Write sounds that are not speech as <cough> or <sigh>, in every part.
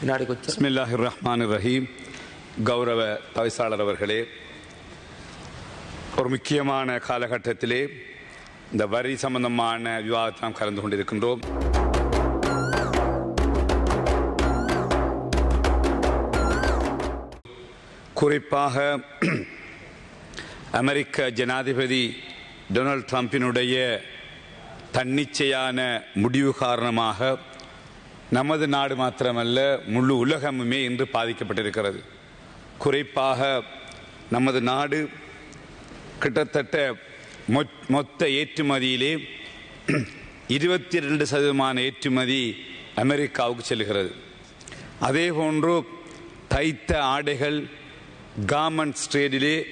வினாடி கொச்சு ரஹ்மான் ரஹீம் கௌரவ தவிசாளர் அவர்களே ஒரு முக்கியமான காலகட்டத்திலே இந்த வரி சம்பந்தமான விவாதத்தை நாம் கலந்து கொண்டிருக்கின்றோம். குறிப்பாக அமெரிக்க ஜனாதிபதி டொனால்ட் ட்ரம்பினுடைய தன்னிச்சையான முடிவு காரணமாக நமது நாடு மாத்திரமல்ல முழு உலகமுமே இன்று பாதிக்கப்பட்டிருக்கிறது. குறிப்பாக நமது நாடு கிட்டத்தட்ட மொத்- மொத்த ஏற்றுமதியிலே இருபத்தி ரெண்டு சதவீதமான ஏற்றுமதி அமெரிக்காவுக்கு செல்கிறது. அதே போன்று தைத்த ஆடைகள் கார்மெண்ட்ஸ் ட்ரேடிலே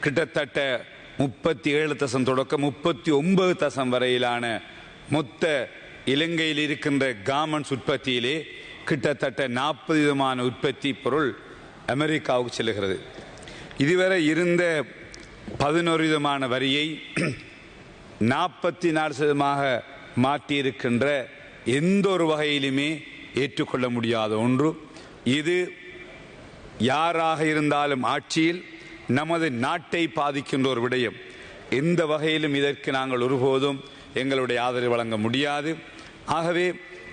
கிட்டத்தட்ட முப்பத்தி ஏழு தசம் தொடக்கம் முப்பத்தி ஒன்பது தசம் வரையிலான மொத்த இலங்கையில் இருக்கின்ற கார்மெண்ட்ஸ் உற்பத்தியிலே கிட்டத்தட்ட நாற்பது விதமான உற்பத்தி பொருள் அமெரிக்காவுக்கு செல்கிறது இதுவரை இருந்த பதினோரு விதமான வரியை <clears throat> நாற்பத்தி நாலு சதமாக மாற்றியிருக்கின்ற எந்த ஒரு வகையிலுமே ஏற்றுக்கொள்ள முடியாத ஒன்று. இது யாராக இருந்தாலும் ஆட்சியில் நமது நாட்டை பாதிக்கின்ற ஒரு விடயம். எந்த வகையிலும் இதற்கு நாங்கள் ஒருபோதும் எங்களுடைய ஆதரவு வழங்க முடியாது. ஆகவே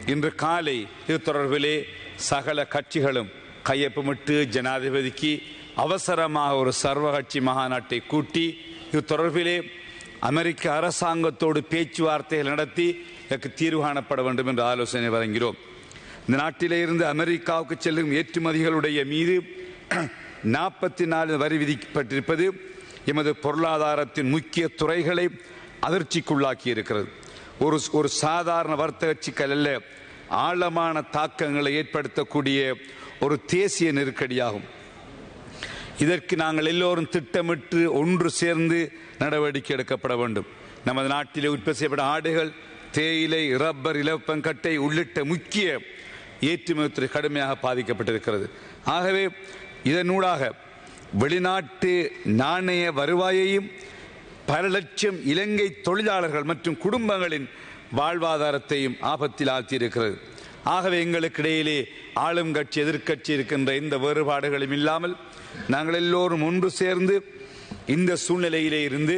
இன்று காலை இது தொடர்பிலே சகல கட்சிகளும் கையொப்பமிட்டு ஜனாதிபதிக்கு அவசரமாக ஒரு சர்வகட்சி மாநாட்டை கூட்டி இது தொடர்பிலே அமெரிக்க அரசாங்கத்தோடு பேச்சுவார்த்தைகள் நடத்தி இதற்கு தீர்வு காணப்பட வேண்டும் என்று ஆலோசனை வழங்கிறோம் இந்த நாட்டிலே இருந்து அமெரிக்காவுக்கு செல்லும் ஏற்றுமதிகளுடைய மீது <clears throat> நாற்பத்தி நாலு வரி விதிக்கப்பட்டிருப்பது எமது பொருளாதாரத்தின் முக்கிய துறைகளை அதிர்ச்சிக்குள்ளாக்கி இருக்கிறது ஒரு ஒரு சாதாரண வர்த்தக சிக்கல் அல்ல ஆழமான தாக்கங்களை ஏற்படுத்தக்கூடிய ஒரு தேசிய நெருக்கடியாகும். இதற்கு நாங்கள் எல்லோரும் திட்டமிட்டு ஒன்று சேர்ந்து நடவடிக்கை எடுக்கப்பட வேண்டும். நமது நாட்டிலே உற்பத்தி செய்யப்பட்ட ஆடுகள் தேயிலை ரப்பர் இலப்பங்கட்டை உள்ளிட்ட முக்கிய ஏற்றுமதி கடுமையாக பாதிக்கப்பட்டிருக்கிறது. ஆகவே இதனூடாக வெளிநாட்டு நாணய வருவாயையும் பல லட்சம் இலங்கை தொழிலாளர்கள் மற்றும் குடும்பங்களின் வாழ்வாதாரத்தையும் ஆபத்தில் ஆழ்த்தியிருக்கிறது ஆகவே எங்களுக்கு இடையிலே ஆளும் கட்சி எதிர்க்கட்சி இருக்கின்ற இந்த வேறுபாடுகளும் இல்லாமல் நாங்கள் எல்லோரும் ஒன்று சேர்ந்து இந்த சூழ்நிலையிலே இருந்து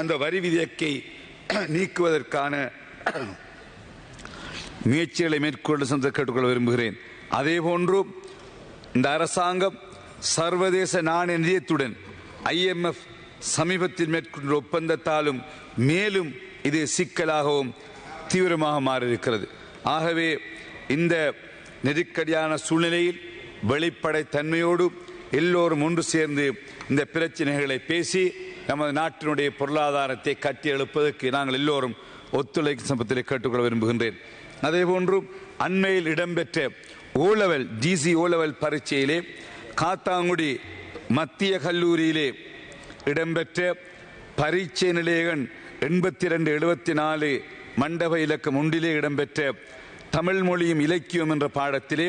அந்த வரி விதியக்கை நீக்குவதற்கான முயற்சிகளை மேற்கொண்டு சென்று கேட்டுக்கொள்ள விரும்புகிறேன். அதே போன்று இந்த அரசாங்கம் சர்வதேச நாணய நிதியத்துடன் ஐஎம்எஃப் சமீபத்தில் மேற்கொண்ட ஒப்பந்தத்தாலும் மேலும் இது சிக்கலாகவும் தீவிரமாக மாறியிருக்கிறது. ஆகவே இந்த நெருக்கடியான சூழ்நிலையில் வெளிப்படை தன்மையோடு எல்லோரும் ஒன்று சேர்ந்து இந்த பிரச்சனைகளை பேசி நமது நாட்டினுடைய பொருளாதாரத்தை கட்டி எழுப்பதற்கு நாங்கள் எல்லோரும் ஒத்துழைக்கும் சம்பத்தில் கேட்டுக்கொள்ள விரும்புகின்றேன். அதேபோன்று அண்மையில் இடம்பெற்ற O level DC O level பரீட்சையிலே Kattankudy மத்திய கல்லூரியிலே இடம்பெற்ற பரீட்சை நிலையகன் எண்பத்தி ரெண்டு எழுபத்தி நாலு மண்டப இலக்கம் ஒன்றிலே இடம்பெற்ற தமிழ் மொழியும் இலக்கியம் என்ற பாடத்திலே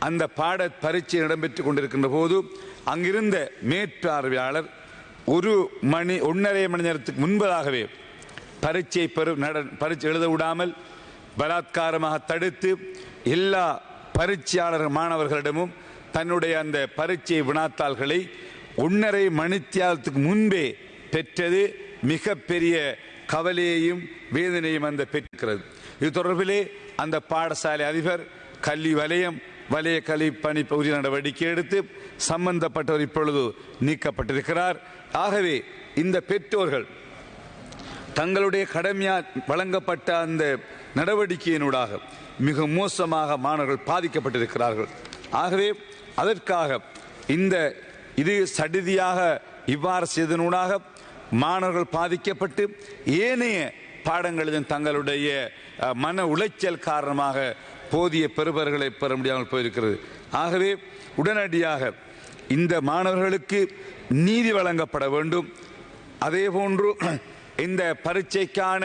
அந்த பாட பரீட்சை இடம்பெற்றுக் கொண்டிருக்கின்ற போது அங்கிருந்த மேற்பார்வையாளர் ஒரு மணி ஒன்றரை மணி நேரத்துக்கு முன்பதாகவே பரீட்சை பெரு நட பரீட்சை எழுத விடாமல் பலாத்காரமாக தடுத்து எல்லா பரீட்சையாளர் மாணவர்களிடமும் தன்னுடைய அந்த பரீட்சை வினாத்தாள்களை ஒன்றரை மணித்தியாலத்துக்கு முன்பே பெற்றது மிகப்பெரிய கவலையையும் வேதனையும் அந்த பெற்றுக்கிறது இது தொடர்பிலே அந்த பாடசாலை அதிபர் கல்வி வலயம் வலய கல்வி பணி பகுதி நடவடிக்கை எடுத்து சம்பந்தப்பட்டவர் இப்பொழுது நீக்கப்பட்டிருக்கிறார். ஆகவே இந்த பெற்றோர்கள் தங்களுடைய கடமையா வழங்கப்பட்ட அந்த நடவடிக்கையினூடாக மிக மோசமாக மாணவர்கள் பாதிக்கப்பட்டிருக்கிறார்கள். ஆகவே அதற்காக இந்த இது சடிதியாக இவ்வாறு செய்தனூடாக மாணவர்கள் பாதிக்கப்பட்டு ஏனைய பாடங்களிலும் தங்களுடைய மன உளைச்சல் காரணமாக போதிய பெறுபர்களை பெற முடியாமல் போயிருக்கிறது. ஆகவே உடனடியாக இந்த மாணவர்களுக்கு நீதி வழங்கப்பட வேண்டும். அதே போன்று இந்த பரீட்சைக்கான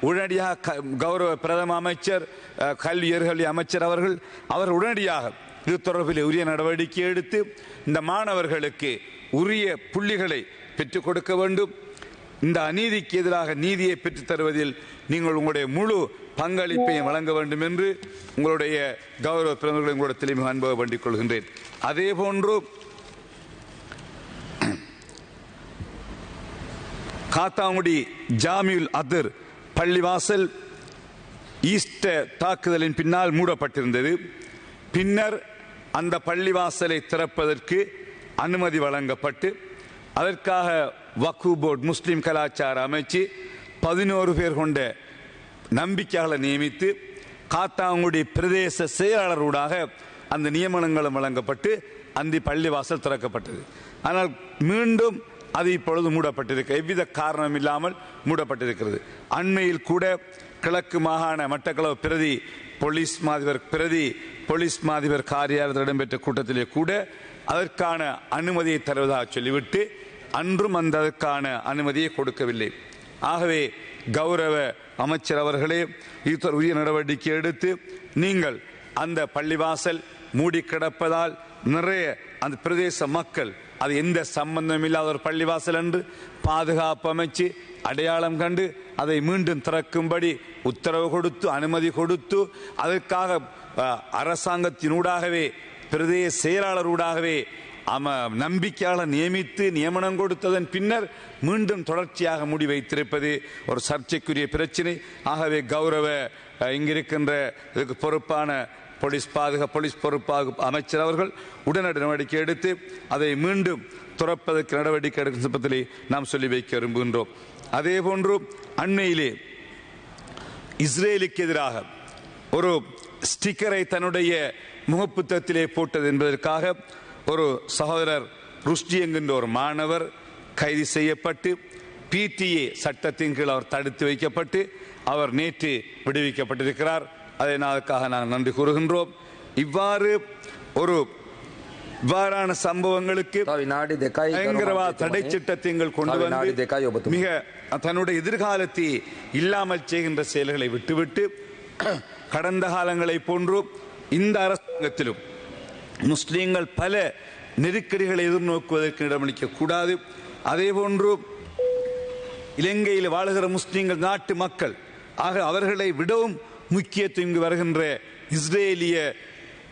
உடனடியாக க- கௌரவ பிரதம அமைச்சர் அஹ், கல்வி உயர்கல்வி அமைச்சர் அவர்கள் அவர் உடனடியாக இது தொடர்பில் உரிய நடவடிக்கை எடுத்து இந்த மாணவர்களுக்கு உரிய புள்ளிகளை பெற்றுக் கொடுக்க வேண்டும். இந்த அநீதிக்கு எதிராக நீதியை பெற்றுத் தருவதில் நீங்கள் உங்களுடைய முழு பங்களிப்பையும் வழங்க வேண்டும் என்று உங்களுடைய கௌரவ பிரதமர்களை உங்களுடைய தெளிவு அன்பாக வேண்டிக் கொள்கின்றேன். அதே போன்று காத்தாங்குடி ஜாமியுல் அதர் பள்ளிவாசல் ஈஸ்டர் தாக்குதலின் பின்னால் மூடப்பட்டிருந்தது. பின்னர் அந்த பள்ளிவாசலை திறப்பதற்கு அனுமதி வழங்கப்பட்டு அதற்காக வக்கு போர்டு முஸ்லீம் கலாச்சார அமைச்சு பதினோரு பேர் கொண்ட நம்பிக்கைகளை நியமித்து காத்தாங்குடி பிரதேச செயலாளரூடாக அந்த நியமனங்களும் வழங்கப்பட்டு அந்த பள்ளிவாசல் திறக்கப்பட்டது. ஆனால் மீண்டும் அது இப்பொழுது மூடப்பட்டிருக்க. எவ்வித காரணம் இல்லாமல் மூடப்பட்டிருக்கிறது. அண்மையில் கூட கிழக்கு மாகாண மட்டக்களவு பிரதி போலீஸ் மாதிபர் பிரதி போலீஸ் மாதிபர் காரியாலயத்தில் இடம்பெற்ற கூட்டத்திலே கூட அதற்கான அனுமதியை தருவதாக சொல்லிவிட்டு அன்றும் அந்த அதற்கான அனுமதியை கொடுக்கவில்லை. ஆகவே கௌரவ அமைச்சர் அவர்களே இது உரிய நடவடிக்கை எடுத்து நீங்கள் அந்த பள்ளிவாசல் மூடி கிடப்பதால் நிறைய அந்த பிரதேச மக்கள் அது எந்த சம்பந்தம் இல்லாத ஒரு பள்ளிவாசல் என்று பாதுகாப்பு அமைச்சு அடையாளம் கண்டு அதை மீண்டும் திறக்கும்படி உத்தரவு கொடுத்து அனுமதி கொடுத்து அதற்காக அரசாங்கத்தினூடாகவே பிரதேச செயலாளரூடாகவே அம நம்பிக்கையாளர் நியமித்து நியமனம் கொடுத்ததன் பின்னர் மீண்டும் தொடர்ச்சியாக முடி வைத்திருப்பது ஒரு சர்ச்சைக்குரிய பிரச்சனை. ஆகவே கௌரவ இங்கிருக்கின்ற இதுக்கு பொறுப்பான போலீஸ் பாதுகா போலீஸ் பொறுப்பாக அமைச்சர் அவர்கள் உடனடி நடவடிக்கை எடுத்து அதை மீண்டும் துறப்பதற்கு நடவடிக்கை எடுக்கும் சம்பந்தத்திலே நாம் சொல்லி வைக்க விரும்புகின்றோம். அதே போன்று அண்மையிலே இஸ்ரேலுக்கு எதிராக ஒரு ஸ்டிக்கரை தன்னுடைய முகப்புத்தகத்திலே போட்டது என்பதற்காக ஒரு சகோதரர் ருஷ்டி என்கின்ற ஒரு மாணவர் கைது செய்யப்பட்டு பிடிஏ சட்டத்தின் கீழ் அவர் தடுத்து வைக்கப்பட்டு அவர் நேற்று விடுவிக்கப்பட்டிருக்கிறார். அதை அதற்காக நாங்கள் நன்றி கூறுகின்றோம். இவ்வாறு ஒரு இவ்வாறான சம்பவங்களுக்கு பயங்கரவாத தடை சட்டத்திங்கள் கொண்டு வந்து மிக தன்னுடைய எதிர்காலத்தை இல்லாமல் செய்கின்ற செயல்களை விட்டுவிட்டு <clears throat> கடந்த காலங்களை போன்று இந்த அரசாங்கத்திலும் முஸ்லீம்கள் பல நெருக்கடிகளை எதிர்நோக்குவதற்கு இடமளிக்க கூடாது. அதேபோன்று இலங்கையில் வாழுகிற முஸ்லீம்கள் நாட்டு மக்கள் ஆக அவர்களை விடவும் முக்கியத்துவம் இங்கு வருகின்ற இஸ்ரேலிய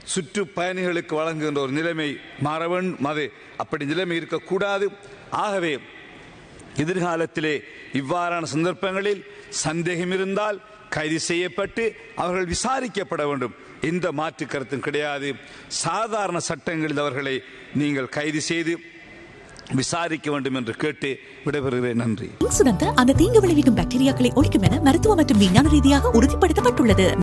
சுற்றுப்பயணிகளுக்கு வழங்குகின்ற ஒரு நிலைமை மாறவன் வேண்டும் அது அப்படி நிலைமை இருக்கக்கூடாது ஆகவே எதிர்காலத்திலே இவ்வாறான சந்தர்ப்பங்களில் சந்தேகம் இருந்தால் கைது செய்யப்பட்டு அவர்கள் விசாரிக்கப்பட வேண்டும். எந்த மாற்று கருத்தும் கிடையாது. சாதாரண சட்டங்களில் அவர்களை நீங்கள் கைது செய்து விசாரிக்க வேண்டும் என்று கேட்டு விடைபெறுகிறேன். நன்றி. இன்சுரந்த அந்த தீங்கு விளைவிக்கும் பாக்டீரியாக்களை ஒழிக்கும் என மருத்துவ மற்றும் விஞ்ஞான ரீதியாக உறுதிப்படுத்தப்பட்டுள்ளது.